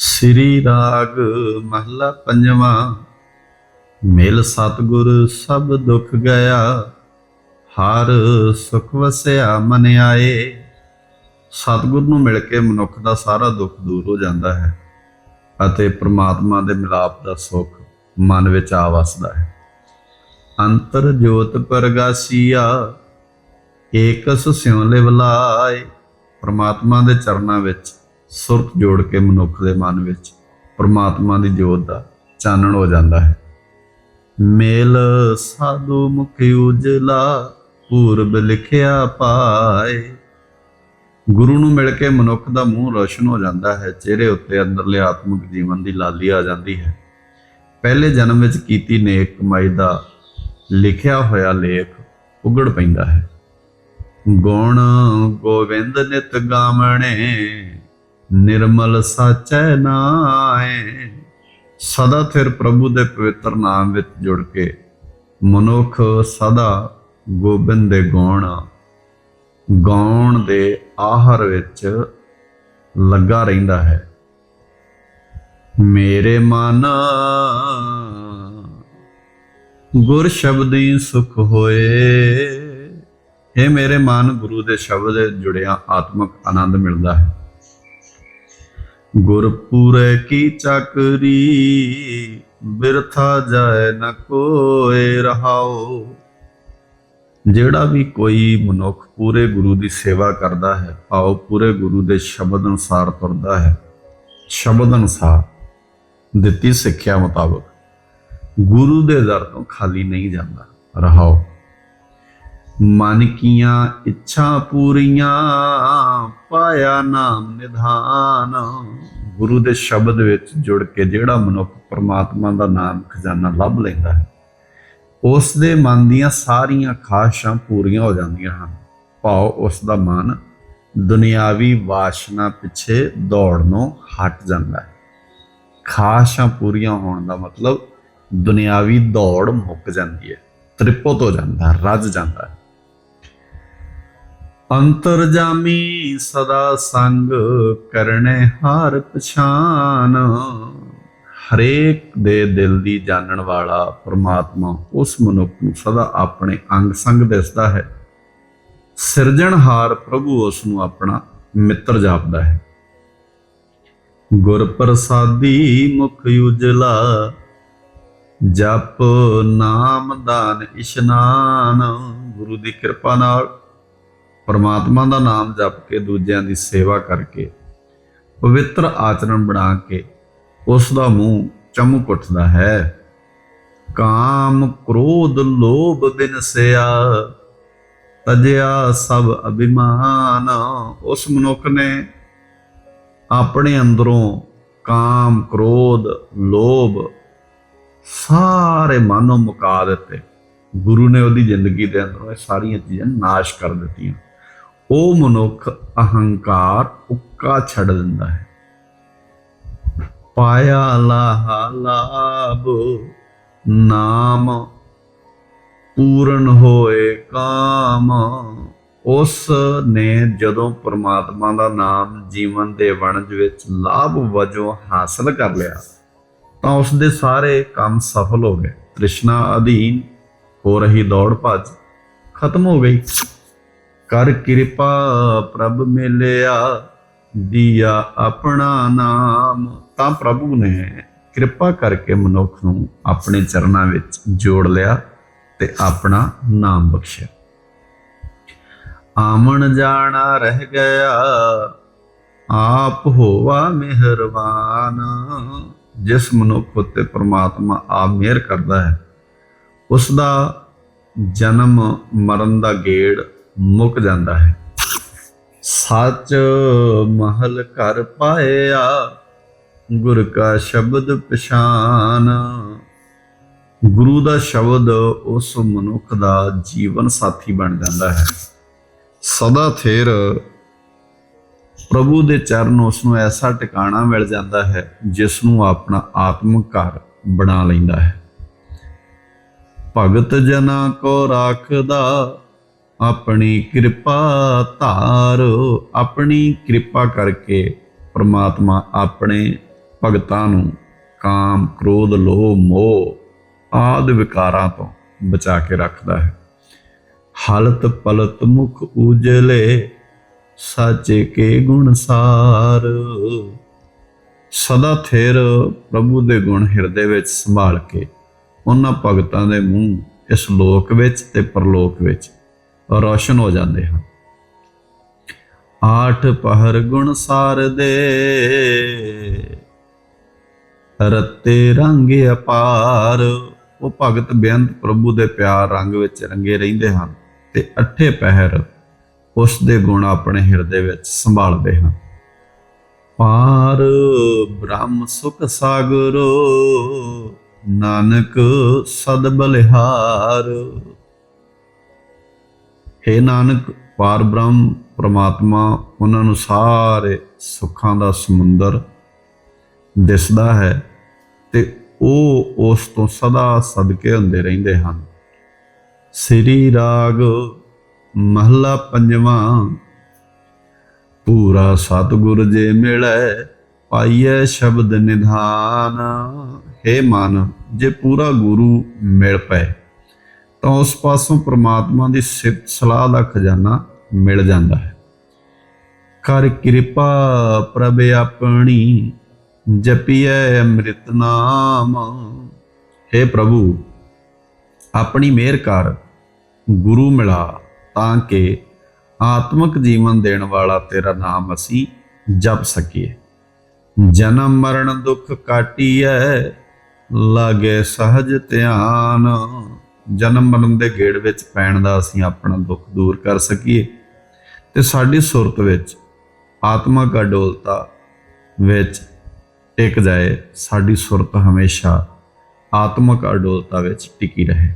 ਸ੍ਰੀ ਰਾਗ ਮਹਲਾ ਪੰਜਵਾਂ। ਮਿਲ ਸਤਗੁਰ ਸਭ ਦੁੱਖ ਗਿਆ ਹਰ ਸੁਖ ਵਸਿਆ ਮਨ ਆਏ। ਸਤਗੁਰ ਨੂੰ ਮਿਲ ਕੇ ਮਨੁੱਖ ਦਾ ਸਾਰਾ ਦੁੱਖ ਦੂਰ ਹੋ ਜਾਂਦਾ ਹੈ ਅਤੇ ਪ੍ਰਮਾਤਮਾ ਦੇ ਮਿਲਾਪ ਦਾ ਸੁਖ ਮਨ ਵਿੱਚ ਆ ਵਸਦਾ ਹੈ। ਅੰਤਰ ਜੋਤ ਪ੍ਰਗਾਸੀਆ, ਏਕਸ ਸਿਉ ਲਿਵ ਲਾਏ ਪ੍ਰਮਾਤਮਾ ਦੇ ਚਰਨਾਂ ਵਿੱਚ ਸੁਰਤ ਜੋੜ ਕੇ ਮਨੁੱਖ ਦੇ ਮਨ ਵਿੱਚ ਪਰਮਾਤਮਾ ਦੀ ਜੋਤ ਦਾ ਚਾਨਣ ਹੋ ਜਾਂਦਾ ਹੈ। ਮੇਲ ਸਾਧੂ ਮੁਖ ਉਜਲਾ, ਪੂਰਬ ਲਿਖਿਆ ਪਾਏ। ਗੁਰੂ ਨੂੰ ਮਿਲ ਕੇ ਮਨੁੱਖ ਦਾ ਮੂੰਹ ਰੋਸ਼ਨ ਹੋ ਜਾਂਦਾ ਹੈ, ਚਿਹਰੇ ਉੱਤੇ ਅੰਦਰਲੇ ਆਤਮਿਕ ਜੀਵਨ ਦੀ ਲਾਲੀ ਆ ਜਾਂਦੀ ਹੈ। ਪਹਿਲੇ ਜਨਮ ਵਿੱਚ ਕੀਤੀ ਨੇਕ ਕਮਾਈ ਦਾ ਲਿਖਿਆ ਹੋਇਆ ਲੇਖ ਉਗੜ ਪੈਂਦਾ ਹੈ। ਗੁਣ ਗੋਵਿੰਦ ਨਿਤ ਗਾਵਣੇ। ਨਿਰਮਲ ਸਾਚੈ ਨਾਏ। ਸਦਾ ਥਿਰ ਪ੍ਰਭੂ ਦੇ ਪਵਿੱਤਰ ਨਾਮ ਵਿੱਚ ਜੁੜ ਕੇ ਮਨੁੱਖ ਸਦਾ ਗੋਬਿੰਦ ਦੇ ਗਾਉਣ ਗਾਉਣ ਦੇ ਆਹਰ ਵਿੱਚ ਲੱਗਾ ਰਹਿੰਦਾ ਹੈ। ਮੇਰੇ ਮਨ ਗੁਰ ਸ਼ਬਦੀ ਸੁਖ ਹੋਏ। ਇਹ ਮੇਰੇ ਮਨ ਗੁਰੂ ਦੇ ਸ਼ਬਦ ਦੇ ਜੁੜਿਆ ਆਤਮਿਕ ਆਨੰਦ ਮਿਲਦਾ ਹੈ। ਗੁਰਪੂਰੇ ਕੀ ਚੱਕਰੀ, ਬਿਰਥਾ ਜਾਏ ਨ ਕੋਏ ਰਹਾਓ ਜਿਹੜਾ ਵੀ ਕੋਈ ਮਨੁੱਖ ਪੂਰੇ ਗੁਰੂ ਦੀ ਸੇਵਾ ਕਰਦਾ ਹੈ ਆਓ ਪੂਰੇ ਗੁਰੂ ਦੇ ਸ਼ਬਦ ਅਨੁਸਾਰ ਤੁਰਦਾ ਹੈ, ਸ਼ਬਦ ਅਨੁਸਾਰ ਦਿੱਤੀ ਸਿੱਖਿਆ ਮੁਤਾਬਕ ਗੁਰੂ ਦੇ ਦਰ ਤੋਂ ਖਾਲੀ ਨਹੀਂ ਜਾਂਦਾ ਰਹਾਓ ਮਨ ਕੀਆਂ ਇੱਛਾ ਪੂਰੀਆਂ, ਪਾਇਆ ਨਾਮ ਨਿਧਾਨ। ਗੁਰੂ ਦੇ ਸ਼ਬਦ ਵਿੱਚ ਜੁੜ ਕੇ ਜਿਹੜਾ ਮਨੁੱਖ ਪਰਮਾਤਮਾ ਦਾ ਨਾਮ ਖਜ਼ਾਨਾ ਲੱਭ ਲੈਂਦਾ ਹੈ ਉਸ ਦੇ ਮਨ ਦੀਆਂ ਸਾਰੀਆਂ ਖਾਸ਼ਾਂ ਪੂਰੀਆਂ ਹੋ ਜਾਂਦੀਆਂ ਹਨ। ਭਾਵ ਉਸ ਦਾ ਮਨ ਦੁਨਿਆਵੀ ਵਾਸ਼ਨਾ ਪਿੱਛੇ ਦੌੜਨੋਂ ਹਟ ਜਾਂਦਾ ਹੈ। ਖਾਸ਼ਾਂ ਪੂਰੀਆਂ ਹੋਣ ਦਾ ਮਤਲਬ ਦੁਨਿਆਵੀ ਦੌੜ ਮੁੱਕ ਜਾਂਦੀ ਹੈ, ਤ੍ਰਿਪਤ ਹੋ ਜਾਂਦਾ, ਰੱਜ ਜਾਂਦਾ ਹੈ। ਅੰਤਰਜਾਮੀ ਸਦਾ ਸੰਗ ਕਰਨੇ ਹਾਰ ਪਛਾਨ। ਹਰੇਕ ਦੇ ਦਿਲ ਦੀ ਜਾਣਨ ਵਾਲਾ ਪ੍ਰਮਾਤਮਾ ਉਸ ਮਨੁੱਖ ਨੂੰ ਸਦਾ ਆਪਣੇ ਅੰਗ ਸੰਗ ਦਿਸਦਾ ਹੈ। ਸਿਰਜਣਹਾਰ ਪ੍ਰਭੂ ਉਸ ਨੂੰ ਆਪਣਾ ਮਿੱਤਰ ਜਾਪਦਾ ਹੈ। ਗੁਰ ਪ੍ਰਸਾਦੀ ਮੁਖ ਉਜਲਾ, ਜਪ ਨਾਮ ਦਾਨ ਇਸ਼ਨਾਨ। ਗੁਰੂ ਦੀ ਕਿਰਪਾ ਨਾਲ ਪਰਮਾਤਮਾ ਦਾ ਨਾਮ ਜਪ ਕੇ ਦੂਜਿਆਂ ਦੀ ਸੇਵਾ ਕਰਕੇ, ਪਵਿੱਤਰ ਆਚਰਣ ਬਣਾ ਕੇ ਉਸ ਦਾ ਮੂੰਹ ਚਮਕ ਉੱਠਦਾ ਹੈ। ਕਾਮ ਕ੍ਰੋਧ ਲੋਭ ਬਿਨਸਿਆ ਤਜਿਆ ਸਭ ਅਭਿਮਾਨ। ਉਸ ਮਨੁੱਖ ਨੇ ਆਪਣੇ ਅੰਦਰੋਂ ਕਾਮ ਕ੍ਰੋਧ ਲੋਭ ਸਾਰੇ ਮਨੋਂ ਮੁਕਾ ਦਿੱਤੇ। ਗੁਰੂ ਨੇ ਉਹਦੀ ਜ਼ਿੰਦਗੀ ਦੇ ਅੰਦਰੋਂ ਇਹ ਸਾਰੀਆਂ ਚੀਜ਼ਾਂ ਨਾਸ਼ ਕਰ ਦਿੱਤੀਆਂ। ਉਹ ਮਨੁੱਖ ਅਹੰਕਾਰ ਉੱਕਾ ਛੱਡ ਦਿੰਦਾ ਹੈ। ਪਾਇਆ ਲਾਹਾ ਲਾਭ, ਨਾਮ ਪੂਰਨ ਹੋਏ ਕਾਮ। ਉਸ ਨੇ ਜਦੋਂ ਪ੍ਰਮਾਤਮਾ ਦਾ ਨਾਮ ਜੀਵਨ ਦੇ ਵਣਜ ਵਿੱਚ ਲਾਭ ਵਜੋਂ ਹਾਸਲ ਕਰ ਲਿਆ, ਤਾਂ ਉਸ ਦੇ ਸਾਰੇ ਕੰਮ ਸਫਲ ਹੋ ਗਏ। ਤ੍ਰਿਸ਼ਨਾ ਅਧੀਨ ਹੋ ਰਹੀ ਦੌੜ ਭੱਜ ਖਤਮ ਹੋ ਗਈ। ਕਰ ਕਿਰਪਾ ਪ੍ਰਭ ਮਿਲਿਆ, ਦੀਆ ਆਪਣਾ ਨਾਮ। ਤਾਂ ਪ੍ਰਭੂ ਨੇ ਕਿਰਪਾ ਕਰਕੇ ਮਨੁੱਖ ਨੂੰ ਆਪਣੇ ਚਰਨਾਂ ਵਿੱਚ ਜੋੜ ਲਿਆ ਤੇ ਆਪਣਾ ਨਾਮ ਬਖਸ਼ਿਆ। ਆਮਣ ਜਾਣਾ ਰਹਿ ਗਿਆ, ਆਪ ਹੋਵਾ ਮਿਹਰਬਾਨ। ਜਿਸ ਮਨੁੱਖ ਉੱਤੇ ਪ੍ਰਮਾਤਮਾ ਆਪ ਮਿਹਰ ਕਰਦਾ ਹੈ ਉਸ ਦਾ ਜਨਮ ਮਰਨ ਦਾ ਗੇੜ ਮੁੱਕ ਜਾਂਦਾ ਹੈ। ਸੱਚ ਮਹਲ ਘਰ ਪਾਇਆ, ਗੁਰ ਕਾ ਸ਼ਬਦ ਪਛਾਨ। ਗੁਰੂ ਦਾ ਸ਼ਬਦ ਉਸ ਮਨੁੱਖ ਦਾ ਜੀਵਨ ਸਾਥੀ ਬਣ ਜਾਂਦਾ ਹੈ। ਸਦਾ ਥੇਰ ਪ੍ਰਭੂ ਦੇ ਚਰਨ ਉਸ ਨੂੰ ਐਸਾ ਟਿਕਾਣਾ ਮਿਲ ਜਾਂਦਾ ਹੈ, ਜਿਸ ਨੂੰ ਆਪਣਾ ਆਤਮਿਕ ਘਰ ਬਣਾ ਲੈਂਦਾ ਹੈ। ਭਗਤ ਜਨਾ ਕੋ ਰਾਖਦਾ ਆਪਣੀ ਕਿਰਪਾ ਧਾਰ, ਆਪਣੀ ਕਿਰਪਾ ਕਰਕੇ ਪ੍ਰਮਾਤਮਾ ਆਪਣੇ ਭਗਤਾਂ ਨੂੰ ਕਾਮ, ਕ੍ਰੋਧ, ਲੋਭ, ਮੋਹ ਆਦਿ ਵਿਕਾਰਾਂ ਤੋਂ ਬਚਾ ਕੇ ਰੱਖਦਾ ਹੈ। ਹਾਲਤ ਪਲਤ ਮੁਖ ਉਜਲੇ, ਸਾਚੇ ਕੇ ਗੁਣ ਸਾਰ। ਸਦਾ ਥੇਰ ਪ੍ਰਭੂ ਦੇ ਗੁਣ ਹਿਰਦੇ ਵਿੱਚ ਸੰਭਾਲ ਕੇ ਉਹਨਾਂ ਭਗਤਾਂ ਦੇ ਮੂੰਹ ਇਸ ਲੋਕ ਵਿੱਚ ਤੇ ਪਰਲੋਕ ਵਿੱਚ ਰੌਸ਼ਨ ਹੋ ਜਾਂਦੇ ਹਨ। ਆਠ ਪਹਰ ਗੁਣ ਸਾਰ ਦੇ ਰਤੇ ਰੰਗ ਅਪਾਰ। ਉਹ ਭਗਤ ਬੇਅੰਤ ਪ੍ਰਭੂ ਦੇ ਪਿਆਰ ਰੰਗ ਵਿੱਚ ਰੰਗੇ ਰਹਿੰਦੇ ਹਨ ਤੇ ਅੱਠੇ ਪਹਿਰ ਉਸ ਦੇ ਗੁਣ ਆਪਣੇ ਹਿਰਦੇ ਵਿੱਚ ਸੰਭਾਲਦੇ ਹਨ। ਪਾਰ ਬ੍ਰਹਮ ਸੁਖ ਸਾਗਰੋ, ਨਾਨਕ ਸਦ ਬਲਿਹਾਰ। ਹੈ ਨਾਨਕ, ਪਾਰ ਬ੍ਰਹਮ, ਪ੍ਰਮਾਤਮਾ, ਉਹਨਾਂ ਨੂੰ ਸਾਰੇ ਸੁੱਖਾਂ ਦਾ ਸਮੁੰਦਰ ਦਿਸਦਾ ਹੈ ਤੇ ਉਹ ਉਸ ਤੋਂ ਸਦਾ ਸਦਕੇ ਹੁੰਦੇ ਰਹਿੰਦੇ ਹਨ। ਸ੍ਰੀ ਰਾਗ ਮਹਲਾ ਪੰਜਵਾਂ, ਪੂਰਾ ਸਤਿਗੁਰ ਜੇ ਮਿਲੈ, ਪਾਈਐ ਸ਼ਬਦ ਨਿਧਾਨ। ਹੈ ਮਨ, ਜੇ ਪੂਰਾ ਗੁਰੂ ਮਿਲ ਪਏ। ਤਾਂ ਉਸ ਪਾਸੋਂ ਪ੍ਰਮਾਤਮਾ ਦੀ ਸਿਫਤ, ਸਲਾਹ ਦਾ ਖਜ਼ਾਨਾ ਮਿਲ ਜਾਂਦਾ ਹੈ। ਕਰ ਕਿਰਪਾ ਪ੍ਰਭ ਆਪਣੀ, ਜਪੀਐ ਅੰਮ੍ਰਿਤ ਨਾਮ। हे ਪ੍ਰਭੂ, ਆਪਣੀ ਮਿਹਰ ਕਰ, ਗੁਰੂ ਮਿਲਾ, ਤਾਂ ਕਿ ਆਤਮਿਕ ਜੀਵਨ ਦੇਣ ਵਾਲਾ ਤੇਰਾ ਨਾਮ ਅਸੀਂ ਜਪ ਸਕੀਏ। ਜਨਮ ਮਰਨ ਦੁੱਖ ਕਾਟੀਐ, ਲਾਗੇ ਸਹਜ ਧਿਆਨ। ਜਨਮ ਮਰਨ ਦੇ ਗੇੜ ਵਿੱਚ ਪੈਣ ਦਾ ਅਸੀਂ ਆਪਣਾ ਦੁੱਖ ਦੂਰ ਕਰ ਸਕੀਏ। ਤੇ ਸਾਡੀ ਸੁਰਤ ਵਿੱਚ ਆਤਮਿਕ ਅਡੋਲਤਾ ਵਿੱਚ ਟਿਕ ਜਾਏ, ਸਾਡੀ ਸੁਰਤ ਹਮੇਸ਼ਾ ਆਤਮਿਕ ਅਡੋਲਤਾ ਵਿੱਚ ਟਿਕੀ ਰਹੇ।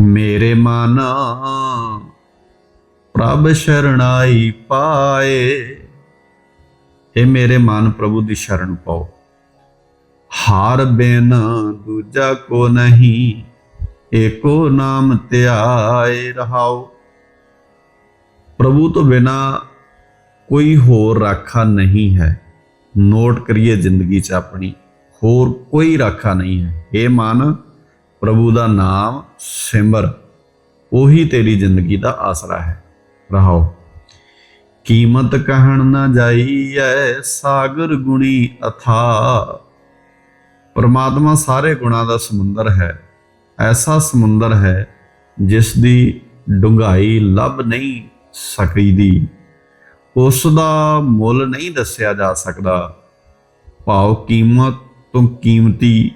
ਮੇਰੇ ਮਨ, ਪ੍ਰਭ ਸ਼ਰਣਾਈ ਪਾਏ। ਇਹ ਮੇਰੇ ਮਨ ਪ੍ਰਭੂ ਦੀ ਸ਼ਰਨ ਪਾਓ। ਹਾਰ ਬਿਨ ਦੂਜਾ ਕੋ ਨਹੀਂ। ਏਕੋ ਨਾਮ ਧਿਆਏ ਰਹਾਓ। ਪ੍ਰਭੂ ਤੋਂ ਬਿਨਾ ਕੋਈ ਹੋਰ ਰਾਖਾ ਨਹੀਂ ਹੈ। ਨੋਟ ਕਰੀਏ ਜ਼ਿੰਦਗੀ 'ਚ ਆਪਣੀ, ਹੋਰ ਕੋਈ ਰਾਖਾ ਨਹੀਂ ਹੈ। ਇਹ ਮਨ, ਪ੍ਰਭੂ ਦਾ ਨਾਮ ਸਿਮਰ, ਉਹੀ ਤੇਰੀ ਜ਼ਿੰਦਗੀ ਦਾ ਆਸਰਾ ਹੈ। ਰਹਾਓ। ਕੀਮਤ ਕਹਿਣ ਨਾ ਜਾਈਐ, ਸਾਗਰ ਗੁਣੀ ਅਥਾ ਪਰਮਾਤਮਾ ਸਾਰੇ ਗੁਣਾਂ ਦਾ ਸਮੁੰਦਰ ਹੈ। ਐਸਾ ਸਮੁੰਦਰ ਹੈ ਜਿਸ ਦੀ ਡੁੰਗਾਈ ਲੱਭ ਨਹੀਂ ਸਕੀਦੀ। ਉਸ ਦਾ ਮੁੱਲ ਨਹੀਂ ਦੱਸਿਆ ਜਾ ਸਕਦਾ। ਭਾਵ ਕੀਮਤ ਤੋਂ ਕੀਮਤੀ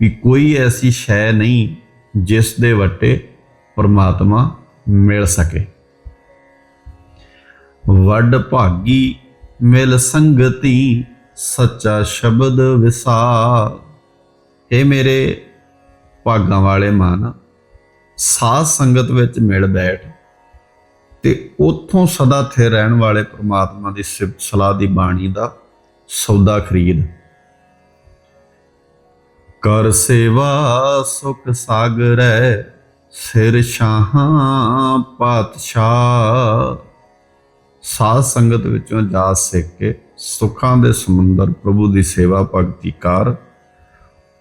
ਵੀ ਕੋਈ ਐਸੀ ਸ਼ੈ ਨਹੀਂ ਜਿਸ ਦੇ ਵੱਟੇ ਪਰਮਾਤਮਾ ਮਿਲ ਸਕੇ। ਵੱਡ ਭਾਗੀ ਮਿਲ ਸੰਗਤੀ, ਸੱਚਾ ਸ਼ਬਦ ਵਿਸਾ ਇਹ ਮੇਰੇ ਭਾਗਾਂ ਵਾਲੇ ਮਨ ਸਾਧ ਸੰਗਤ ਵਿੱਚ ਮਿਲ ਬੈਠ ਤੇ ਉਥੋਂ ਸਦਾ ਥੇ ਰਹਿਣ ਵਾਲੇ ਪ੍ਰਮਾਤਮਾ ਦੀ ਸਿਫਤ ਸਲਾਹ ਦੀ ਬਾਣੀ ਦਾ ਸੌਦਾ ਖਰੀਦ। ਕਰ ਸੇਵਾ ਸੁਖ ਸਾਗਰੈ, ਸਿਰ ਸ਼ਾਹਾਂ ਪਾਤਸ਼ਾਹ। ਸਾਧ ਸੰਗਤ ਵਿੱਚੋਂ ਜਾ ਸਿੱਖ ਕੇ ਸੁੱਖਾਂ ਦੇ ਸਮੁੰਦਰ ਪ੍ਰਭੂ ਦੀ ਸੇਵਾ ਭਗਤੀ ਕਰ,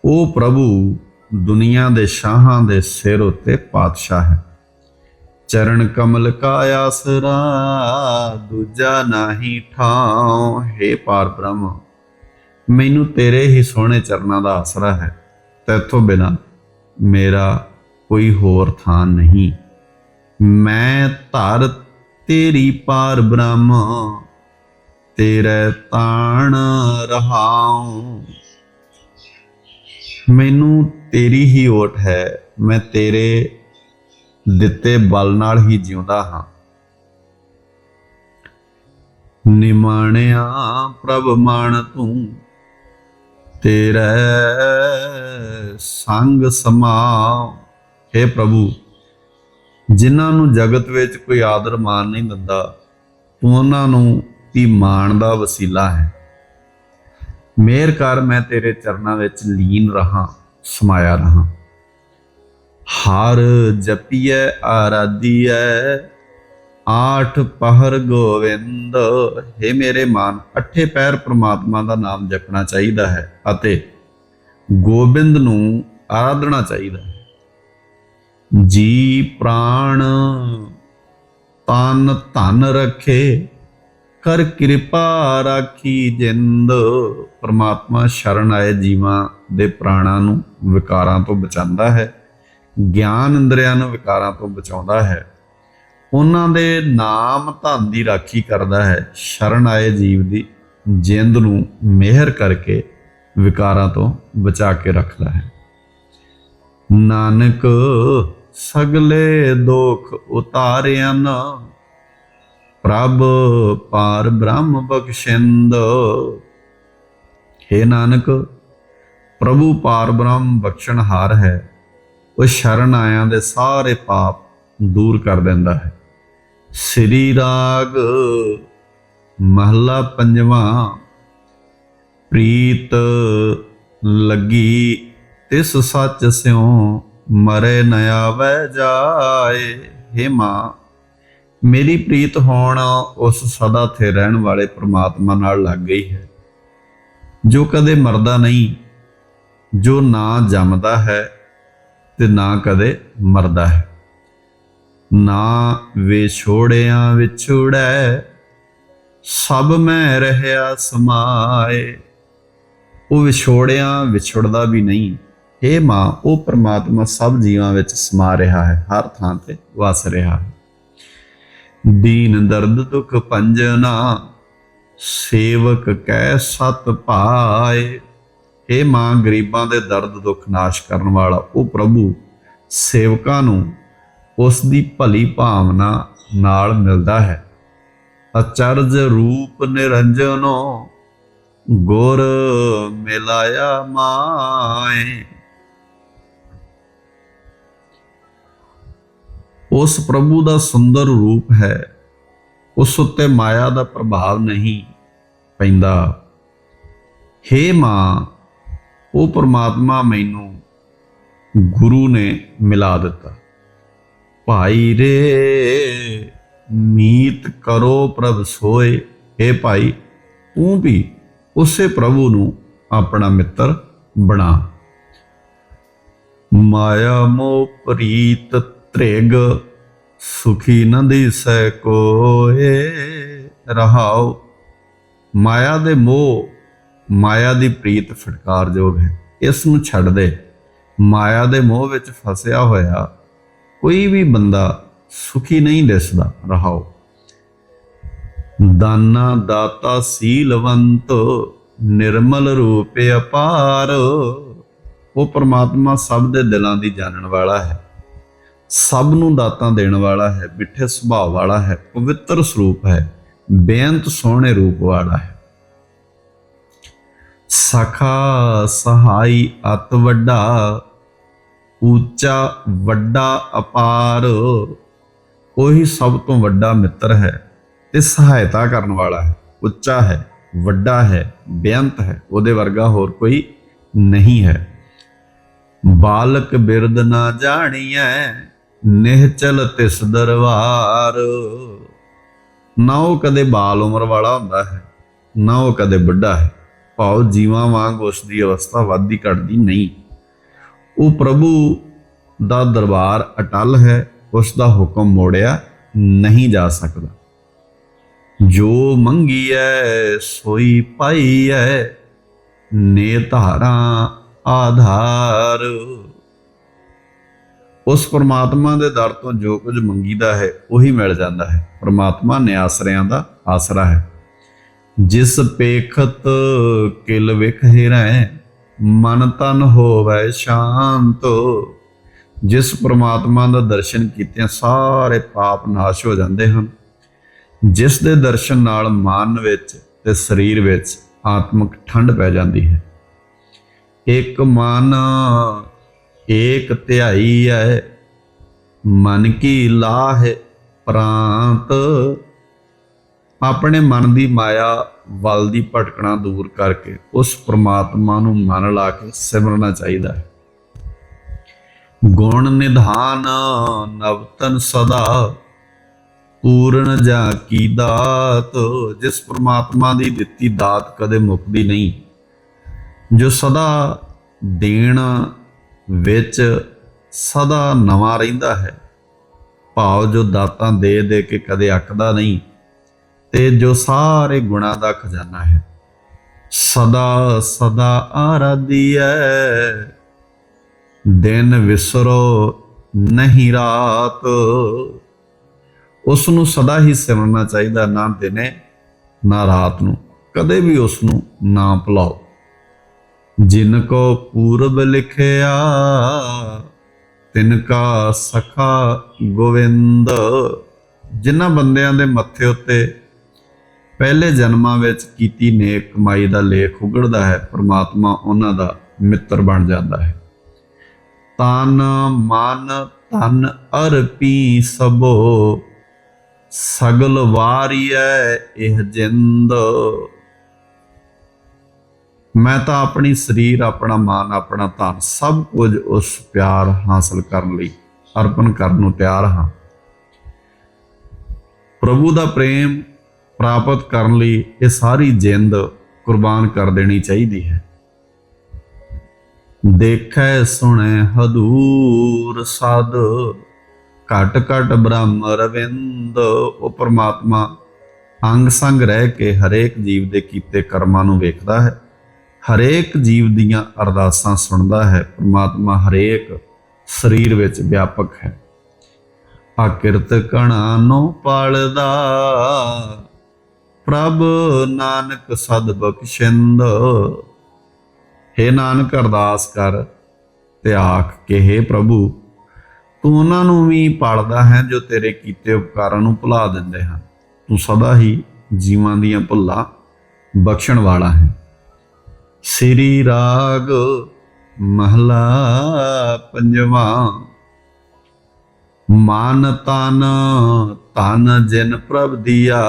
ਉਹ ਪ੍ਰਭੂ ਦੁਨੀਆ ਦੇ ਸ਼ਾਹਾਂ ਦੇ ਸਿਰ ਉੱਤੇ ਪਾਤਸ਼ਾਹ ਹੈ। ਚਰਨ ਕਮਲ ਕਾ ਆਸਰਾ, ਦੂਜਾ ਨਹੀਂ ਠਾਉ। ਹੈ ਪਾਰ ਬ੍ਰਹਮ, ਮੈਨੂੰ ਤੇਰੇ ਹੀ ਸੋਹਣੇ ਚਰਨਾਂ ਦਾ ਆਸਰਾ ਹੈ। ਤੇਥੋਂ ਬਿਨਾ ਮੇਰਾ ਕੋਈ ਹੋਰ ਥਾਂ ਨਹੀਂ। ਮੈਂ ਧਰ ਤੇਰੀ ਪਾਰ ਬ੍ਰਹਮ, ਤੇਰੇ ਤਾਣ ਰਹਾਉ। ਮੈਨੂੰ ਤੇਰੀ ਹੀ ਓਟ ਹੈ, ਮੈਂ ਤੇਰੇ ਦਿੱਤੇ ਬਲ ਨਾਲ ਹੀ ਜਿਉਂਦਾ ਹਾਂ। ਨਿਮਾਣਿਆ ਪ੍ਰਭ ਮਾਨ ਤੂੰ, ਤੇਰੇ ਸੰਗ ਸਮਾ ਹੈ ਪ੍ਰਭੂ, ਜਿਨ੍ਹਾਂ ਨੂੰ ਜਗਤ ਵਿੱਚ ਕੋਈ ਆਦਰ ਮਾਨ ਨਹੀਂ ਦਿੰਦਾ, ਤੂੰ ਉਹਨਾਂ ਨੂੰ ਹੀ ਮਾਣ ਦਾ ਵਸੀਲਾ ਹੈ। ਮੇਰ ਕਰ, ਮੈਂ ਤੇਰੇ ਚਰਨਾਂ ਵਿੱਚ ਲੀਨ ਰਹਾ। ਸਮਾਇਆ ਰਹਾ। ਹਰ ਜਪੀਐ, ਆਰਾਧੀਐ, ਆਠ ਪਹਰ ਗੋਵਿੰਦ। हे ਮੇਰੇ ਮਾਨ, ਅੱਠੇ ਪੈਰ ਪ੍ਰਮਾਤਮਾ ਦਾ ਨਾਮ ਜਪਣਾ ਚਾਹੀਦਾ ਹੈ ਅਤੇ ਗੋਬਿੰਦ ਨੂੰ ਆਰਾਧਣਾ ਚਾਹੀਦਾ ਹੈ। ਜੀ ਪ੍ਰਾਣ ਤਨ ਧਨ ਰੱਖੇ, ਕਰ ਕਿਰਪਾ ਰਾਖੀ ਜਿੰਦ। ਪ੍ਰਮਾਤਮਾ ਸ਼ਰਨ ਆਏ ਜੀਵਾਂ ਦੇ ਪ੍ਰਾਣਾਂ ਨੂੰ ਵਿਕਾਰਾਂ ਤੋਂ ਬਚਾਉਂਦਾ ਹੈ, ਗਿਆਨ ਇੰਦਰੀਆਂ ਨੂੰ ਵਿਕਾਰਾਂ ਤੋਂ ਬਚਾਉਂਦਾ ਹੈ। ਉਹਨਾਂ ਦੇ ਨਾਮ ਧਨ ਦੀ ਰਾਖੀ ਕਰਦਾ ਹੈ। ਸ਼ਰਨ ਆਏ ਜੀਵ ਦੀ ਜਿੰਦ ਨੂੰ ਮਿਹਰ ਕਰਕੇ ਵਿਕਾਰਾਂ ਤੋਂ ਬਚਾ ਕੇ ਰੱਖਦਾ ਹੈ। ਨਾਨਕ, ਸਗਲੇ ਦੁਖ ਉਤਾਰਿਆ ਪ੍ਰਭ ਪਾਰ ਬ੍ਰਹਮ ਬਖਸ਼ਿੰਦ। हे ਨਾਨਕ ਪ੍ਰਭੂ ਪਾਰਬ੍ਰਹਮ ਬਖਸ਼ਣਹਾਰ ਹੈ, ਉਹ ਸ਼ਰਨ ਆਇਆਂ ਦੇ ਸਾਰੇ ਪਾਪ ਦੂਰ ਕਰ ਦਿੰਦਾ ਹੈ। ਸ੍ਰੀ ਰਾਗ ਮਹਲਾ ਪੰਜਵਾਂ, ਪ੍ਰੀਤ ਲੱਗੀ, ਤਿਸ ਸੱਚ ਸਿਉ ਮਰੇ ਨ ਆਵੈ ਜਾਏ, ਹੇ ਮਾਂ, ਮੇਰੀ ਪ੍ਰੀਤ ਹੋਣ ਉਸ ਸਦਾ ਥੇ ਰਹਿਣ ਵਾਲੇ ਪ੍ਰਮਾਤਮਾ ਨਾਲ ਲੱਗ ਗਈ ਹੈ। ਜੋ ਕਦੇ ਮਰਦਾ ਨਹੀਂ ਜੋ ਨਾ ਜੰਮਦਾ ਹੈ ਤੇ ਨਾ ਕਦੇ ਮਰਦਾ ਹੈ। ਨਾ ਵਿਛੋੜਿਆਂ ਵਿਛੁੜੈ ਸਭ ਮੈਂ ਰਹਿਆ ਸਮਾਏ। ਉਹ ਵਿਛੋੜਿਆਂ ਵਿਛੜਦਾ ਵੀ ਨਹੀਂ। ਇਹ ਮਾਂ, ਉਹ ਪ੍ਰਮਾਤਮਾ ਸਭ ਜੀਵਾਂ ਵਿੱਚ ਸਮਾ ਰਿਹਾ ਹੈ, ਹਰ ਥਾਂ ਤੇ ਵਸ ਰਿਹਾ ਹੈ। ਦੀਨ ਦਰਦ ਦੁਖ ਪੰਜਨਾ, ਸੇਵਕ ਕੈ ਸਤ ਪਾਏ। ਇਹ ਮਾਂ, ਗਰੀਬਾਂ ਦੇ ਦਰਦ, ਦੁੱਖ ਨਾਸ਼ ਕਰਨ ਵਾਲਾ ਉਹ ਪ੍ਰਭੂ ਸੇਵਕਾਂ ਨੂੰ ਉਸ ਦੀ ਭਲੀ ਭਾਵਨਾ ਨਾਲ ਮਿਲਦਾ ਹੈ। ਅਚਰਜ ਰੂਪ ਨਿਰੰਜਨੋ, ਗੁਰ ਮਿਲਾਇਆ ਮਾਏ। ਉਸ ਪ੍ਰਭੂ ਦਾ ਸੁੰਦਰ ਰੂਪ ਹੈ। ਉਸ ਉੱਤੇ ਮਾਇਆ ਦਾ ਪ੍ਰਭਾਵ ਨਹੀਂ ਪੈਂਦਾ। ਹੇ ਮਾਂ ਉਹ ਪ੍ਰਮਾਤਮਾ ਮੈਨੂੰ ਗੁਰੂ ਨੇ ਮਿਲਾ ਦਿੱਤਾ। ਭਾਈ ਰੇ, ਮੀਤ ਕਰੋ ਪ੍ਰਭ ਸੋਏ। हे ਭਾਈ, ਤੂੰ ਵੀ ਉਸੇ ਪ੍ਰਭੂ ਨੂੰ ਆਪਣਾ ਮਿੱਤਰ ਬਣਾ। ਮਾਇਆ ਮੋਹ ਪ੍ਰੀਤ ਤ੍ਰਿਗ, ਸੁਖੀ ਨ ਦਿਸੈ ਕੋਏ। ਰਹਾਉ ਮਾਇਆ ਦੇ ਮੋਹ ਮਾਇਆ ਦੀ ਪ੍ਰੀਤ ਫਟਕਾਰਯੋਗ ਹੈ। ਇਸ ਨੂੰ ਛੱਡ ਦੇ। ਮਾਇਆ ਦੇ ਮੋਹ ਵਿੱਚ ਫਸਿਆ ਹੋਇਆ ਕੋਈ ਵੀ ਬੰਦਾ ਸੁਖੀ ਨਹੀਂ ਦਿਸਦਾ। ਰਹਾਓ। ਦਾਨਾ ਦਾਤਾ ਸੀਲਵੰਤ, ਨਿਰਮਲ ਰੂਪ ਅਪਾਰ। ਉਹ ਪਰਮਾਤਮਾ ਸਭ ਦੇ ਦਿਲਾਂ ਦੀ ਜਾਣਨ ਵਾਲਾ ਹੈ। ਸਭ ਨੂੰ ਦਾਤਾਂ ਦੇਣ ਵਾਲਾ ਹੈ, ਮਿੱਠੇ ਸੁਭਾਅ ਵਾਲਾ ਹੈ, ਪਵਿੱਤਰ ਸਰੂਪ ਹੈ, ਬੇਅੰਤ ਸੋਹਣੇ ਰੂਪ ਵਾਲਾ ਹੈ। ਸਖਾ ਸਹਾਈ ਅਤ ਵੱਡਾ ਉੱਚਾ ਵੱਡਾ ਅਪਾਰ। ਉਹੀ ਸਭ ਤੋਂ ਵੱਡਾ ਮਿੱਤਰ ਹੈ ਤੇ ਸਹਾਇਤਾ ਕਰਨ ਵਾਲਾ ਹੈ। ਉੱਚਾ ਹੈ, ਵੱਡਾ ਹੈ, ਬੇਅੰਤ ਹੈ, ਉਹਦੇ ਵਰਗਾ ਹੋਰ ਕੋਈ ਨਹੀਂ ਹੈ। ਬਾਲਕ ਬਿਰਦ ਨਾ ਜਾਣੀਐ, ਨਿਹਚਲ ਤਿਸ ਦਰਬਾਰ ਨਾ ਉਹ ਕਦੇ ਬਾਲ ਉਮਰ ਵਾਲਾ ਹੁੰਦਾ ਹੈ, ਨਾ ਉਹ ਕਦੇ ਵੱਡਾ ਹੈ। ਭਾਵ ਜੀਵਾਂ ਵਾਂਗ ਉਸ ਦੀ ਅਵਸਥਾ ਵੱਧਦੀ ਘਟਦੀ ਨਹੀਂ। ਉਹ ਪ੍ਰਭੂ ਦਾ ਦਰਬਾਰ ਅਟਲ ਹੈ, ਉਸ ਦਾ ਹੁਕਮ ਮੋੜਿਆ ਨਹੀਂ ਜਾ ਸਕਦਾ। ਜੋ ਮੰਗੀ ਮੰਗੀਐ, ਸੋਈ ਪਾਈ ਪਾਈਐ, ਨੇ ਧਾਰਾਂ ਆਧਾਰ। ਉਸ ਪਰਮਾਤਮਾ ਦੇ ਦਰ ਤੋਂ ਜੋ ਕੁਝ ਮੰਗੀਦਾ ਹੈ, ਉਹੀ ਮਿਲ ਜਾਂਦਾ ਹੈ। ਪ੍ਰਮਾਤਮਾ ਨਿਆਸਰਿਆਂ ਦਾ ਆਸਰਾ ਹੈ। ਜਿਸ ਪੇਖਤ ਕਿਲ ਵਿਖ ਵਿਖਹਿਰੈ ਮਨ ਤਨ ਹੋਵੇ ਸ਼ਾਂਤ। ਜਿਸ ਪ੍ਰਮਾਤਮਾ ਦਾ ਦਰਸ਼ਨ ਕੀਤਿਆਂ ਸਾਰੇ ਪਾਪ ਨਾਸ਼ ਹੋ ਜਾਂਦੇ ਹਨ। ਜਿਸ ਦੇ ਦਰਸ਼ਨ ਨਾਲ ਮਨ ਵਿੱਚ ਤੇ ਸਰੀਰ ਵਿੱਚ ਆਤਮਿਕ ਠੰਡ ਪੈ ਜਾਂਦੀ ਹੈ। ਇੱਕ ਮਨ, ਏਕ ਧਿਆਈ ਹੈ ਮਨ ਕੀ ਲਾਹ ਪ੍ਰਾਂਤ। ਆਪਣੇ ਮਨ ਦੀ ਮਾਇਆ ਵੱਲ ਦੀ ਭਟਕਣਾ ਦੂਰ ਕਰਕੇ ਉਸ ਪ੍ਰਮਾਤਮਾ ਨੂੰ ਮਨ ਲਾ ਕੇ ਸਿਮਰਨਾ ਚਾਹੀਦਾ ਹੈ। ਗੁਣ ਨਿਧਾਨ ਨਵਤਨ ਸਦਾ, ਪੂਰਨ ਜਾਂ ਕੀ ਦਾਤ, ਜਿਸ ਪ੍ਰਮਾਤਮਾ ਦੀ ਦਿੱਤੀ ਦਾਤ ਕਦੇ ਮੁੱਕਦੀ ਨਹੀਂ। ਜੋ ਸਦਾ ਦੇਣ ਵਿੱਚ ਸਦਾ ਨਵਾਂ ਰਹਿੰਦਾ ਹੈ, ਭਾਵ ਜੋ ਦਾਤਾਂ ਦੇ ਦੇ ਕੇ ਕਦੇ ਅੱਕਦਾ ਨਹੀਂ। ਤੇ ਜੋ ਸਾਰੇ ਗੁਣਾਂ ਦਾ ਖਜ਼ਾਨਾ ਹੈ, ਸਦਾ ਸਦਾ ਆਰਾਧੀਐ ਦਿਨ ਵਿਸਰੋ ਨਹੀਂ ਰਾਤ। ਉਸ ਨੂੰ ਸਦਾ ਹੀ ਸਿਮਰਨਾ ਚਾਹੀਦਾ ਨਾ ਦਿਨੇ, ਨਾ ਰਾਤ ਨੂੰ। ਕਦੇ ਵੀ ਉਸ ਨੂੰ ਨਾ ਭੁਲਾਓ। ਜਿਨ ਕੋ ਪੂਰਬ ਲਿਖਿਆ, ਤਿਨ ਕਾ ਸਖਾ ਗੋਵਿੰਦ। ਜਿਨ੍ਹਾਂ ਬੰਦਿਆਂ ਦੇ ਮੱਥੇ ਉੱਤੇ ਪਹਿਲੇ ਜਨਮਾਂ ਵਿੱਚ ਕੀਤੀ ਨੇਕ ਕਮਾਈ ਦਾ ਲੇਖ ਉਗੜਦਾ ਹੈ, ਪ੍ਰਮਾਤਮਾ ਉਹਨਾਂ ਦਾ ਮਿੱਤਰ ਬਣ ਜਾਂਦਾ ਹੈ। ਤਨ ਮਨ ਤਨ ਅਰਪੀ ਸਭੋ, ਸਗਲ ਵਾਰੀਐ ਇਹ ਜਿੰਦ। ਮੈਂ ਤਾਂ ਆਪਣੀ ਸਰੀਰ, ਆਪਣਾ ਮਨ, ਆਪਣਾ ਧਨ ਸਭ ਕੁਝ ਉਸ ਪਿਆਰ ਹਾਸਲ ਕਰਨ ਲਈ ਅਰਪਣ ਕਰਨ ਨੂੰ ਤਿਆਰ ਹਾਂ। ਪ੍ਰਭੂ ਦਾ ਪ੍ਰੇਮ ਪ੍ਰਾਪਤ ਕਰਨ ਲਈ ਇਹ ਸਾਰੀ ਜਿੰਦ ਕੁਰਬਾਨ ਕਰ ਦੇਣੀ ਚਾਹੀਦੀ ਹੈ। ਦੇਖੈ, ਸੁਣੈ, ਹਦੂਰ ਸਦ। ਘਟ ਘਟ ਬ੍ਰਹਮ ਰਵਿੰਦ ਉਹ ਪ੍ਰਮਾਤਮਾ ਅੰਗ ਸੰਗ ਰਹਿ ਕੇ ਹਰੇਕ ਜੀਵ ਦੇ ਕੀਤੇ ਕਰਮਾਂ ਨੂੰ ਵੇਖਦਾ ਹੈ। ਹਰੇਕ ਜੀਵ ਦੀਆਂ ਅਰਦਾਸਾਂ ਸੁਣਦਾ ਹੈ। ਪਰਮਾਤਮਾ ਹਰੇਕ ਸਰੀਰ ਵਿੱਚ ਵਿਆਪਕ ਹੈ। ਆਕਿਰਤ ਕਣਾ ਨੂੰ ਪਾਲਦਾ। ਪ੍ਰਭ ਨਾਨਕ ਸਦ ਬਖਸ਼ਿੰਦ। ਹੇ ਨਾਨਕ ਅਰਦਾਸ ਕਰ ਤੇ ਆਖ ਕੇ ਹੇ ਪ੍ਰਭੂ, ਤੂੰ ਉਹਨਾਂ ਨੂੰ ਵੀ ਪਾਲਦਾ ਹੈ ਜੋ ਤੇਰੇ ਕੀਤੇ ਉਪਕਾਰਾਂ ਨੂੰ ਭੁਲਾ ਦਿੰਦੇ ਹਨ। ਤੂੰ ਸਦਾ ਹੀ ਜੀਵਾਂ ਦੀਆਂ ਭੁੱਲਾਂ ਬਖਸ਼ਣ ਵਾਲਾ ਹੈ। ਸ੍ਰੀ ਰਾਗ ਮਹਲਾ ਪੰਜਵਾਂ, ਮਾਨ ਤਨ ਤਨ ਜਿਨ ਪ੍ਰਭ ਦੀਆ।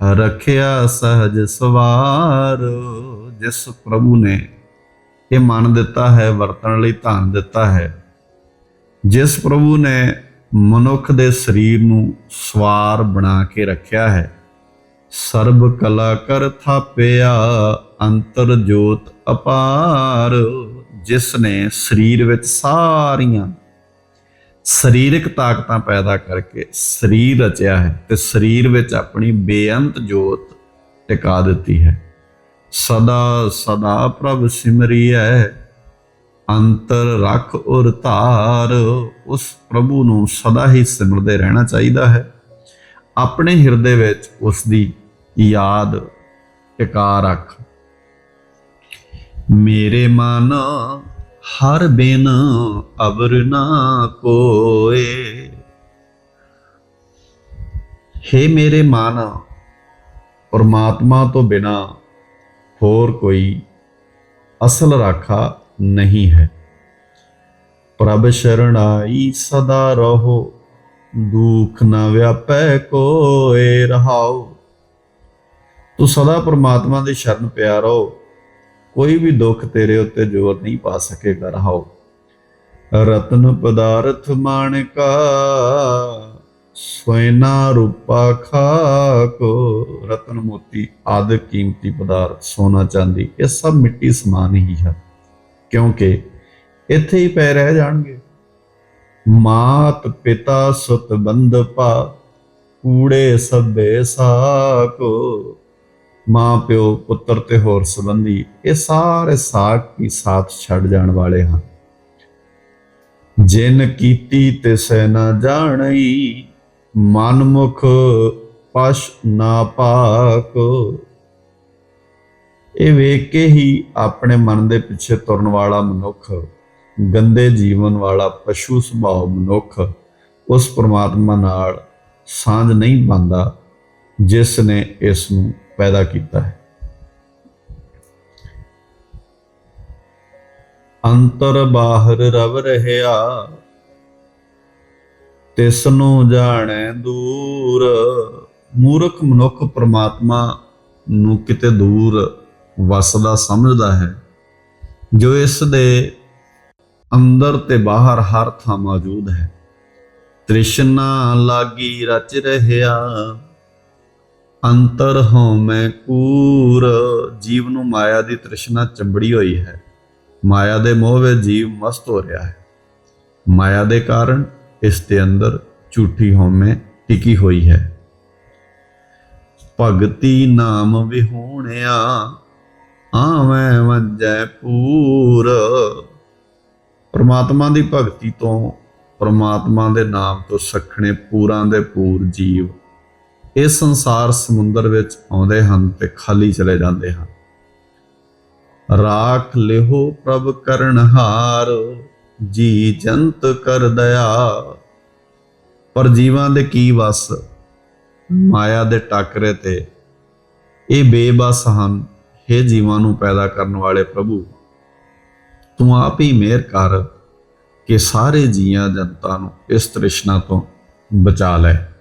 ਰਖਿਆ ਸਹਜ ਸਵਾਰ, ਜਿਸ ਪ੍ਰਭੂ ਨੇ ਇਹ ਮਨ ਦਿੱਤਾ ਹੈ, ਵਰਤਣ ਲਈ ਧਨ ਦਿੱਤਾ ਹੈ। ਜਿਸ ਪ੍ਰਭੂ ਨੇ ਮਨੁੱਖ ਦੇ ਸਰੀਰ ਨੂੰ ਸਵਾਰ ਬਣਾ ਕੇ ਰੱਖਿਆ ਹੈ, ਸਰਬ ਕਲਾ ਕਰ ਥਾਪਿਆ, ਅੰਤਰ ਜੋਤ ਅਪਾਰ, ਜਿਸ ਨੇ ਸਰੀਰ ਵਿੱਚ ਸਾਰੀਆਂ ਸਰੀਰਕ ਤਾਕਤਾਂ ਪੈਦਾ ਕਰਕੇ ਸਰੀਰ ਰਚਿਆ ਹੈ ਤੇ ਸਰੀਰ ਵਿੱਚ ਆਪਣੀ ਬੇਅੰਤ ਜੋਤ ਟਿਕਾ ਦਿੱਤੀ ਹੈ। ਸਦਾ ਸਦਾ ਪ੍ਰਭ ਸਿਮਰੀਐ, ਅੰਤਰ ਰੱਖ ਔਰ ਧਾਰ, ਉਸ ਪ੍ਰਭੂ ਨੂੰ ਸਦਾ ਹੀ ਸਿਮਰਦੇ ਰਹਿਣਾ ਚਾਹੀਦਾ ਹੈ। ਆਪਣੇ ਹਿਰਦੇ ਵਿੱਚ ਉਸ ਦੀ ਯਾਦ ਟਿਕਾ ਰੱਖ। ਮੇਰੇ ਮਨ ਹਰ ਬਿਨ ਅਬਰ ਨਾ ਕੋਏ। हे ਮੇਰੇ ਮਨ, ਪਰਮਾਤਮਾ ਤੋਂ ਬਿਨਾ ਹੋਰ ਕੋਈ ਅਸਲ ਰਾਖਾ ਨਹੀਂ ਹੈ। ਪ੍ਰਭ ਸ਼ਰਣਾਈ ਸਦਾ ਰਹੋ, ਦੁਖ ਨਾ ਵਿਆਪੈ ਕੋਏ ਰਹਾਓ। ਤੂੰ ਸਦਾ ਪਰਮਾਤਮਾ ਦੀ ਸ਼ਰਨ ਪਿਆ ਰਹੋ ਕੋਈ ਵੀ ਦੁੱਖ ਤੇਰੇ ਉੱਤੇ ਜ਼ੋਰ ਨਹੀਂ ਪਾ ਸਕੇਗਾ, ਰਹਾਓ। ਰਤਨ ਪਦਾਰਥ ਮਾਣਕਾ, ਸੋਇਨਾ ਰੂਪਾ ਖਾਕ ਰਤਨ ਮੋਤੀ ਆਦਿ ਕੀਮਤੀ ਪਦਾਰਥ ਸੋਨਾ ਚਾਂਦੀ, ਇਹ ਸਭ ਮਿੱਟੀ ਸਮਾਨ ਹੀ ਹੈ ਕਿਉਂਕਿ ਇੱਥੇ ਹੀ ਪੈ ਰਹਿ ਜਾਣਗੇ। ਮਾਤ ਪਿਤਾ ਸੁਤ ਬੰਧਪਾ ਕੂੜੇ ਸਭੇ ਸਾਕੋ। ਮਾਂ, ਪਿਓ, ਪੁੱਤਰ ਤੇ ਹੋਰ ਸੰਬੰਧੀ ਇਹ ਸਾਰੇ ਸਾਖ ਕੀ ਸਾਥ ਛੱਡ ਜਾਣ ਵਾਲੇ ਹਨ। ਜਿਨ ਕੀਤੀ ਤੇ ਸੈ ਨਾ ਜਾਣਈ, ਮਨਮੁਖ ਪਸ਼ ਨਾ ਪਾਕ। ਇਹ ਵੇਖ ਕੇ ਹੀ ਆਪਣੇ ਮਨ ਦੇ ਪਿੱਛੇ ਤੁਰਨ ਵਾਲਾ ਮਨੁੱਖ, ਗੰਦੇ ਜੀਵਨ ਵਾਲਾ ਪਸ਼ੂ ਸੁਭਾਅ ਮਨੁੱਖ, ਉਸ ਪ੍ਰਮਾਤਮਾ ਨਾਲ ਸਾਂਝ ਨਹੀਂ ਬੰਦਾ ਜਿਸ ਨੇ ਇਸ ਨੂੰ ਪੈਦਾ ਕੀਤਾ ਹੈ। ਅੰਤਰ ਬਾਹਰ ਰਵ ਰਹਿਆ ਤਿਸ ਨੂੰ ਜਾਣੈ ਦੂਰ। ਮੂਰਖ ਮਨੁੱਖ ਪ੍ਰਮਾਤਮਾ ਨੂੰ ਕਿਤੇ ਦੂਰ ਵਸਦਾ ਸਮਝਦਾ ਹੈ। ਜੋ ਇਸ ਦੇ ਅੰਦਰ ਤੇ ਬਾਹਰ ਹਰ ਥਾਂ ਮੌਜੂਦ ਹੈ। ਤ੍ਰਿਸ਼ਨਾ ਲਾਗੀ ਰਚ ਰਹਿਆ ਅੰਤਰ ਹਉਮੈ ਕੂਰ। ਜੀਵ ਨੂੰ ਮਾਇਆ ਦੀ ਤ੍ਰਿਸ਼ਨਾ ਚੰਬੜੀ ਹੋਈ ਹੈ। ਮਾਇਆ ਦੇ ਮੋਹ ਵਿੱਚ ਜੀਵ ਮਸਤ ਹੋ ਰਿਹਾ ਹੈ। ਮਾਇਆ ਦੇ ਕਾਰਨ ਇਸ ਦੇ ਅੰਦਰ ਝੂਠੀ ਹਉਮੈ ਟਿਕੀ ਹੋਈ ਹੈ। ਭਗਤੀ ਨਾਮ ਵਿਹੂਣਿਆ, ਆਵੇਂ ਵੰਜੈ ਪੂਰ। ਪਰਮਾਤਮਾ ਦੀ ਭਗਤੀ ਤੋਂ, ਪਰਮਾਤਮਾ ਦੇ ਨਾਮ ਤੋਂ ਸਖਣੇ ਪੂਰਾਂ ਦੇ ਪੂਰ ਜੀਵ। ਇਸ ਸੰਸਾਰ ਸਮੁੰਦਰ ਵਿੱਚ ਆਉਂਦੇ ਹਨ ਤੇ ਖਾਲੀ ਚਲੇ ਜਾਂਦੇ ਹਨ। ਰਾਖ ਲਿਹੋ ਪ੍ਰਭ ਕਰਨਹਾਰ ਜੀ ਜੰਤ ਕਰ ਦਇਆ। ਪਰ ਜੀਵਾਂ ਦੇ ਕੀ ਵਸ, ਮਾਇਆ ਦੇ ਟਾਕਰੇ ਤੇ ਇਹ ਬੇਬਸ ਹਨ हे ਜੀਵਾਂ ਨੂੰ ਪੈਦਾ ਕਰਨ ਵਾਲੇ ਪ੍ਰਭੂ। ਤੂੰ ਆਪ ਹੀ ਮਿਹਰ ਕਰ ਕਿ ਸਾਰੇ ਜੀਆਂ ਜਨਤਾ ਨੂੰ ਇਸ ਤ੍ਰਿਸ਼ਨਾ ਤੋਂ ਬਚਾ ਲੈ।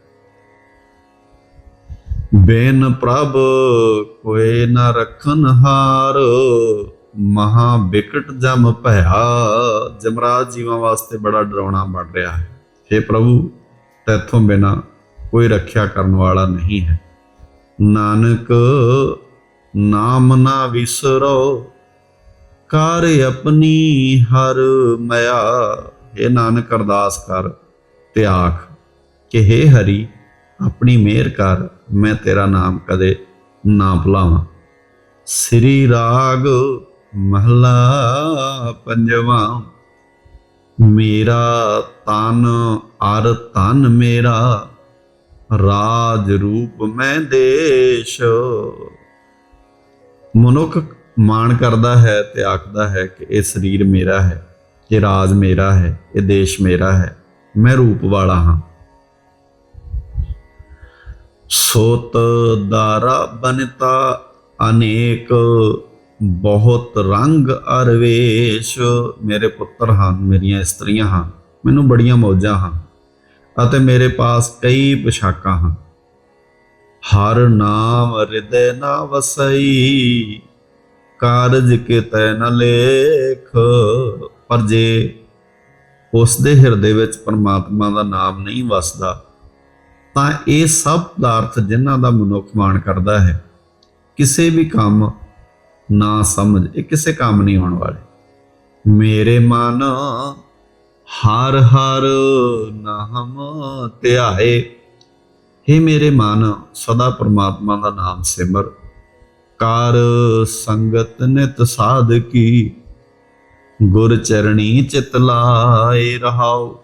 ਬੇਨ ਪ੍ਰਭ ਕੋਏ ਨਾ ਰਖਨ ਹਾਰ, ਮਹਾ ਬਿਕਟ ਜਮ ਭਇਆ। ਜਮਰਾਜ ਜੀਵਾਂ ਵਾਸਤੇ ਬੜਾ ਡਰਾਉਣਾ ਬਣ ਰਿਹਾ ਹੈ। हे ਪ੍ਰਭੂ, ਤੇਥੋਂ ਬਿਨਾ ਕੋਈ ਰੱਖਿਆ ਕਰਨ ਵਾਲਾ ਨਹੀਂ ਹੈ। ਨਾਨਕ, ਨਾਮ ਨਾ ਵਿਸਰੋ, ਕਰ ਆਪਣੀ ਹਰ ਮਿਆ ਇਹ ਨਾਨਕ ਅਰਦਾਸ ਕਰ ਤੇ ਆਖ ਕਿ हे ਹਰੀ ਆਪਣੀ ਮਿਹਰ ਕਰ, ਮੈਂ ਤੇਰਾ ਨਾਮ ਕਦੇ ਨਾ ਭੁਲਾਵਾਂ। ਸ੍ਰੀ ਰਾਗ ਮਹਲਾ ਪੰਜਵਾਂ, ਮੇਰਾ ਤਨ ਅਰ ਤਨ ਮੇਰਾ, ਰਾਜ ਰੂਪ ਮੈਂ ਦੇਸ਼। ਮਨੁੱਖ ਮਾਣ ਕਰਦਾ ਹੈ ਤੇ ਆਖਦਾ ਹੈ ਕਿ ਇਹ ਸਰੀਰ ਮੇਰਾ ਹੈ, ਇਹ ਰਾਜ ਮੇਰਾ ਹੈ, ਇਹ ਦੇਸ਼ ਮੇਰਾ ਹੈ, ਮੈਂ ਰੂਪ ਵਾਲਾ ਹਾਂ। ਸੋਤ ਦਾਰਾ ਬਨਤਾ ਅਨੇਕ, ਬਹੁਤ ਰੰਗ ਅਰਵੇਸ਼। ਮੇਰੇ ਪੁੱਤਰ ਹਨ, ਮੇਰੀਆਂ ਇਸਤਰੀਆਂ ਹਨ, ਮੈਨੂੰ ਬੜੀਆਂ ਮੌਜਾਂ ਹਨ ਅਤੇ ਮੇਰੇ ਪਾਸ ਕਈ ਪੁਸ਼ਾਕਾਂ ਹਨ। ਹਰ ਨਾਮ ਹਿਰਦੈ ਨਾ ਵਸਈ, ਕਾਰਜ ਕਿਤੈ ਨ ਲੇਖ। ਪਰ ਜੇ ਉਸ ਦੇ ਹਿਰਦੇ ਵਿੱਚ ਪਰਮਾਤਮਾ ਦਾ ਨਾਮ ਨਹੀਂ ਵਸਦਾ ਤਾਂ ਇਹ ਸਭ ਪਦਾਰਥ ਜਿਨ੍ਹਾਂ ਦਾ ਮਨੁੱਖ ਮਾਣ ਕਰਦਾ ਹੈ, ਕਿਸੇ ਵੀ ਕੰਮ ਨਾ ਸਮਝ, ਇਹ ਕਿਸੇ ਕੰਮ ਨਹੀਂ ਆਉਣ ਵਾਲੇ। ਮੇਰੇ ਮਨ ਹਰ ਹਰ ਨਾਮ ਧਿਆਏ। हे ਮੇਰੇ ਮਨ, ਸਦਾ ਪ੍ਰਮਾਤਮਾ ਦਾ ਨਾਮ ਸਿਮਰ। ਕਾਰ ਸੰਗਤ ਨਿਤ ਸਾਧ ਕੀ ਗੁਰ ਚਰਣੀ ਚਿਤ ਲਾਏ ਰਹਾਓ।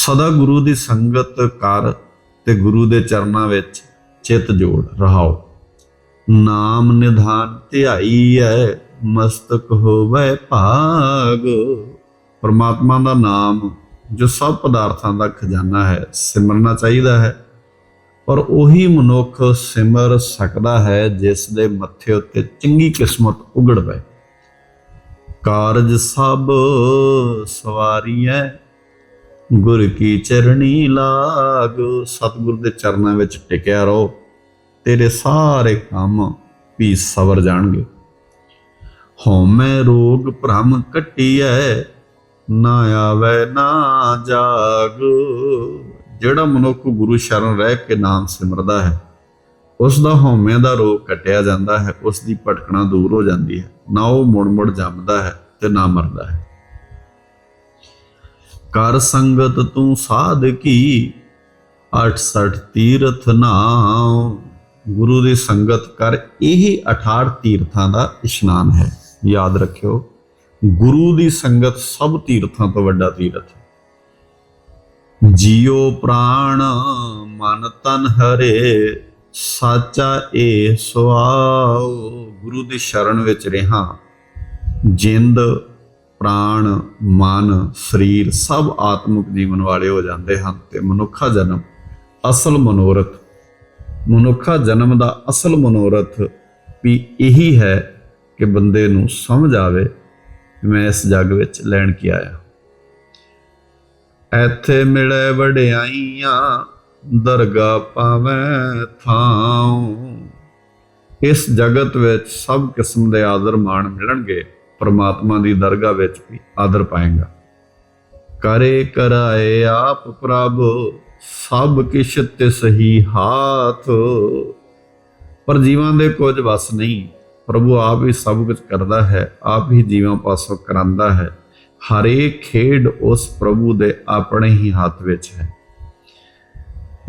ਸਦਾ ਗੁਰੂ ਦੀ ਸੰਗਤ ਕਰ ਤੇ ਗੁਰੂ ਦੇ ਚਰਨਾਂ ਵਿੱਚ ਚਿਤ ਜੋੜ ਰਹਾਓ। ਨਾਮ ਨਿਧਾਨ ਧਿਆਈ ਐ, ਮਸਤਕ ਹੋਵੇ ਭਾਗ। ਪਰਮਾਤਮਾ ਦਾ ਨਾਮ ਜੋ ਸਭ ਪਦਾਰਥਾਂ ਦਾ ਖਜ਼ਾਨਾ ਹੈ, ਸਿਮਰਨਾ ਚਾਹੀਦਾ ਹੈ। ਪਰ ਉਹੀ ਮਨੁੱਖ ਸਿਮਰ ਸਕਦਾ ਹੈ ਜਿਸ ਦੇ ਮੱਥੇ ਉੱਤੇ ਚੰਗੀ ਕਿਸਮਤ ਉਗੜ ਪਏ। ਕਾਰਜ ਸਭ ਸਵਾਰੀਐ ਗੁਰ ਕੀ ਚਰਣੀ ਲਾਗ, ਸਤਿਗੁਰ ਦੇ ਚਰਨਾਂ ਵਿੱਚ ਟਿਕਿਆ ਰਹੋ, ਤੇਰੇ ਸਾਰੇ ਕੰਮ ਵੀ ਸਵਰ ਜਾਣਗੇ। ਹਉਮੈ ਰੋਗ ਭ੍ਰਮ ਕੱਟੀਐ ਨਾ ਆਵੇ ਨਾ ਜਾਗ। ਜਿਹੜਾ ਮਨੁੱਖ ਗੁਰੂ ਸ਼ਰਨ ਰਹਿ ਕੇ ਨਾਮ ਸਿਮਰਦਾ ਹੈ, ਉਸ ਦਾ ਹਉਮੈ ਦਾ ਰੋਗ ਕਟਿਆ ਜਾਂਦਾ ਹੈ, ਉਸ ਦੀ ਭਟਕਣਾ ਦੂਰ ਹੋ ਜਾਂਦੀ ਹੈ। ਨਾ ਉਹ ਮੁੜ ਮੁੜ ਜੰਮਦਾ ਹੈ ਤੇ ਨਾ ਮਰਦਾ ਹੈ। ਕਰ ਸੰਗਤ ਤੂੰ ਸਾਧ ਕੀ? 68 ਤੀਰਥ ਨਾਮ। ਗੁਰੂ ਦੀ ਸੰਗਤ ਕਰ ਇਹ 68 ਤੀਰਥਾਂ ਦਾ ਇਸ਼ਨਾਨ ਹੈ। ਯਾਦ ਰੱਖਿਓ, ਗੁਰੂ ਦੀ ਸੰਗਤ ਸਭ ਤੀਰਥਾਂ ਤੋਂ ਵੱਡਾ ਤੀਰਥ ਹੈ। ਜੀਉ ਪ੍ਰਾਣ ਮਨ ਤਨ ਹਰੇ, ਸਾਚਾ ਏ ਸੁਆਉ। ਗੁਰੂ ਦੀ ਸ਼ਰਨ ਵਿੱਚ ਰਹਾ। ਜਿੰਦ ਪ੍ਰਾਣ, ਮਨ, ਸਰੀਰ ਸਭ ਆਤਮਿਕ ਜੀਵਨ ਵਾਲੇ ਹੋ ਜਾਂਦੇ ਹਨ ਤੇ ਮਨੁੱਖਾ ਜਨਮ ਅਸਲ ਮਨੋਰਥ, ਮਨੁੱਖਾ ਜਨਮ ਦਾ ਅਸਲ ਮਨੋਰਥ ਵੀ ਇਹੀ ਹੈ ਕਿ ਬੰਦੇ ਨੂੰ ਸਮਝ ਆਵੇ ਕਿ ਮੈਂ ਇਸ ਜੱਗ ਵਿੱਚ ਲੈਣ ਕੀ ਆਇਆ। ਐਥੇ ਮਿਲੇ ਵਡਿਆਈਆਂ ਦਰਗਾ ਪਾਵੇਂ ਥਾਉ, ਇਸ ਜਗਤ ਵਿੱਚ ਸਭ ਕਿਸਮ ਦੇ ਆਦਰ ਮਾਣ ਮਿਲਣਗੇ। ਪਰਮਾਤਮਾ ਦੀ ਦਰਗਾਹ ਵਿੱਚ ਵੀ ਆਦਰ ਪਾਏਗਾ। ਕਰੇ ਕਰਾਏ ਆਪ ਪ੍ਰਭ, ਸਭ ਕਿਛ ਤਿਸ ਹੀ ਹਾਥ। ਪਰ ਜੀਵਾਂ ਦੇ ਕੁਝ ਵਸ ਨਹੀਂ। ਪ੍ਰਭੂ ਆਪ ਹੀ ਸਭ ਕੁਝ ਕਰਦਾ ਹੈ, ਆਪ ਹੀ ਜੀਵਾਂ ਪਾਸੋਂ ਕਰਾਂਦਾ ਹੈ। ਹਰੇਕ ਖੇਡ ਉਸ ਪ੍ਰਭੂ ਦੇ ਆਪਣੇ ਹੀ ਹੱਥ ਵਿੱਚ ਹੈ।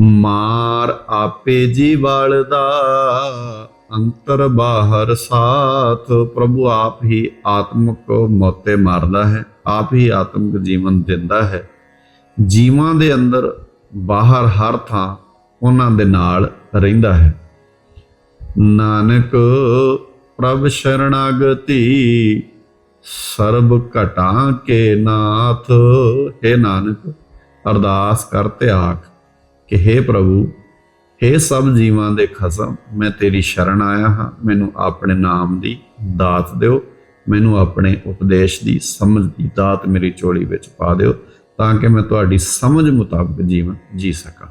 ਮਾਰ ਆਪੇ ਜੀ ਵਾਲਦਾ ਅੰਤਰ ਬਾਹਰ ਸਾਥ, ਪ੍ਰਭੂ ਆਪ ਹੀ ਆਤਮਕ ਮੋਤੇ ਮਾਰਦਾ ਹੈ, ਆਪ ਹੀ ਆਤਮਕ ਜੀਵਨ ਦਿੰਦਾ ਹੈ। ਜੀਵਾਂ ਦੇ ਅੰਦਰ ਬਾਹਰ ਹਰ ਥਾਂ ਉਹਨਾਂ ਦੇ ਨਾਲ ਰਹਿੰਦਾ ਹੈ। ਨਾਨਕ ਪ੍ਰਭ ਸ਼ਰਣਾਗਤੀ, ਸਰਬ ਘਟਾਂ ਕੇ ਨਾਥ। ਹੈ ਨਾਨਕ, ਅਰਦਾਸ ਕਰਤੇ ਆਖ ਕਿ हे ਪ੍ਰਭੂ हे ਸਭ ਜੀਵਾਂ ਦੇ ਖਸਮ, ਮੈਂ ਤੇਰੀ ਸ਼ਰਨ ਆਇਆ ਹਾਂ। ਮੈਨੂੰ ਆਪਣੇ ਨਾਮ ਦੀ ਦਾਤ ਦਿਓ। ਮੈਨੂੰ ਆਪਣੇ ਉਪਦੇਸ਼ ਦੀ ਸਮਝ ਦੀ ਦਾਤ ਮੇਰੀ ਚੋਲੀ ਵਿੱਚ ਪਾ ਦਿਓ, ਤਾਂ ਕਿ ਮੈਂ ਤੁਹਾਡੀ ਸਮਝ ਮੁਤਾਬਕ ਜੀਵਨ ਜੀ ਸਕਾਂ।